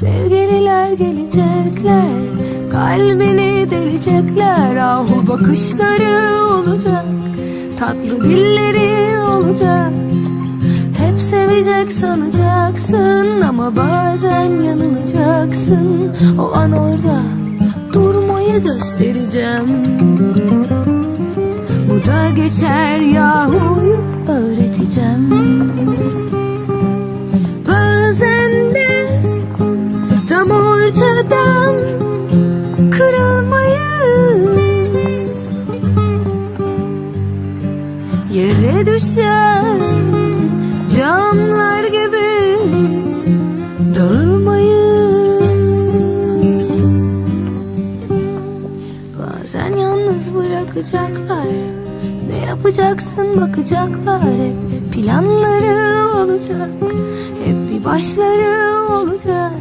Sevgililer gelecekler Kalbini delecekler. Ahu bakışları olacak Tatlı dilleri olacak. Hep sevecek sanacaksın Ama bazen yanılacaksın. O an orada durmayı göstereceğim. Bu da geçer yahuyu öğreteceğim Düşen camlar gibi dağılmayı Bazen yalnız bırakacaklar Ne yapacaksın bakacaklar. Hep planları olacak Hep bir başları olacak.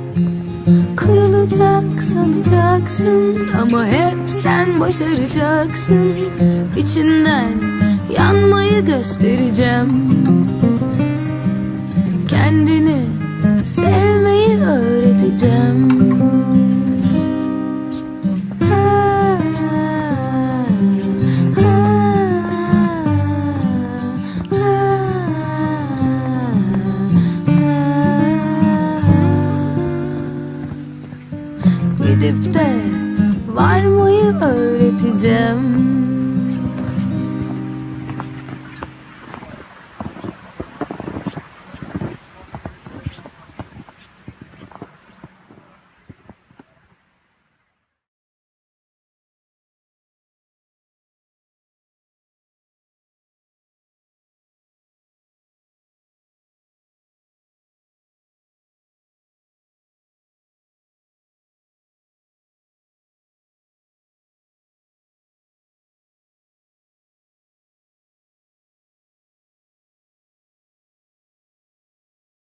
Kırılacak sanacaksın Ama hep sen başaracaksın. İçinden yanmayı göstereceğim. Kendini sevmeyi öğreteceğim. Gidip de varmayı öğreteceğim